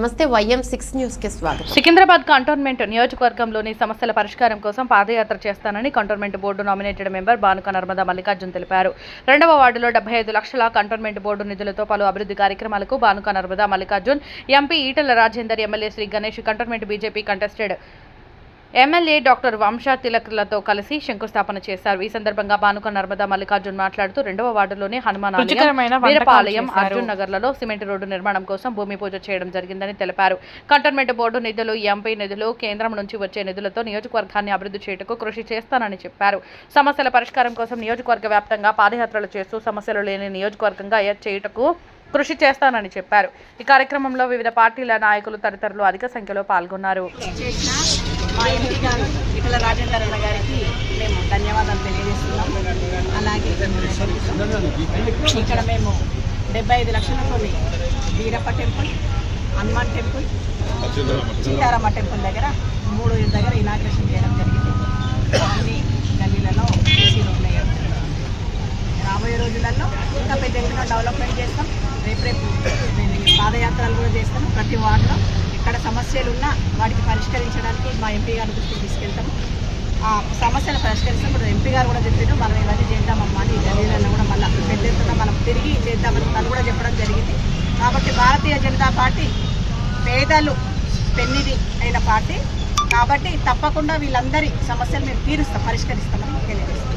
నమస్తే YM six న్యూస్కి స్వాగతం. సికింద్రాబాద్ కంటోన్మెంట్ నియోజకవర్గంలోని సమస్యల పరిష్కారం కోసం పాదయాత్ర చేస్తానని cantonment board nominated member Banuka Narmada Mallikarjun తెలిపారు. రెండవ వార్డులో డెబ్బై ఐదు లక్షల కంటోన్మెంట్ బోర్డు నిధులతో పలు అభివృద్ధి కార్యక్రమాలకు Banuka Narmada Mallikarjun MP Etela Rajender MLA Shri Ganesh cantonment BJP contested MLA doctor Vamsha తిలక్లతో కలిసి శంకుస్థాపన చేశారు. ఈ సందర్భంగా బానుక నర్మదా మల్లికార్జున్ మాట్లాడుతూ రెండవ వార్డులోని హనుమాన్ వీరపాలయం. అర్జున్ నగర్లలో సిమెంట్ రోడ్డు నిర్మాణం కోసం భూమి పూజ చేయడం జరిగిందని తెలిపారు. కంటోన్మెంట్ బోర్డు నిధులు ఎంపీ నిధులు కేంద్రం నుంచి వచ్చే నిధులతో నియోజకవర్గాన్ని అభివృద్ధి చేయటకు కృషి చేస్తానని చెప్పారు. సమస్యల పరిష్కారం కోసం నియోజకవర్గ వ్యాప్తంగా పాదయాత్రలు చేస్తూ సమస్యలు లేని నియోజకవర్గంగా చేయుటకు కృషి చేస్తానని చెప్పారు. ఈ కార్యక్రమంలో వివిధ పార్టీల నాయకులు తదితరులు అధిక సంఖ్యలో పాల్గొన్నారు. మా ఎంపీ గారు ఇటల రాజేందర్ అన్న గారికి మేము ధన్యవాదాలు తెలియజేస్తున్నాం. అలాగే ఇక్కడ మేము డెబ్బై ఐదు లక్షలతో Veerappa temple Hanuman temple Sitarama temple దగ్గర ఇంకా డెవలప్మెంట్ చేస్తాం రేపు రేపు పాదయాత్రలు కూడా చేస్తాం ప్రతి వార్డులో ఎక్కడ సమస్యలు ఉన్నా వాటికి పరిష్కరించడానికి మా ఎంపీ గారి దృష్టికి తీసుకెళ్తాం ఆ సమస్యలు పరిష్కరిస్తాం ఎంపీ గారు కూడా చెప్పారు మనం ఇవన్నీ చేద్దామమ్మా అని ఈ కూడా మళ్ళీ పెద్ద ఎత్తున మనం తిరిగి చేద్దామని తను కూడా చెప్పడం జరిగింది కాబట్టి భారతీయ జనతా పార్టీ పేదలు పెన్నిది అయిన పార్టీ కాబట్టి తప్పకుండా వీళ్ళందరి సమస్యలు మేము తీరుస్తాం పరిష్కరిస్తామని తెలియజేస్తాం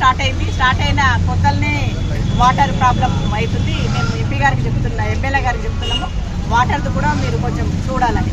స్టార్ట్ అయింది. స్టార్ట్ అయిన కొత్తల్నే వాటర్ ప్రాబ్లం అవుతుంది. మేము ఎంపీ గారికి చెప్తున్నా ఎమ్మెల్యే గారికి చెప్తున్నాము. వాటర్ది కూడా మీరు కొంచెం చూడాలని.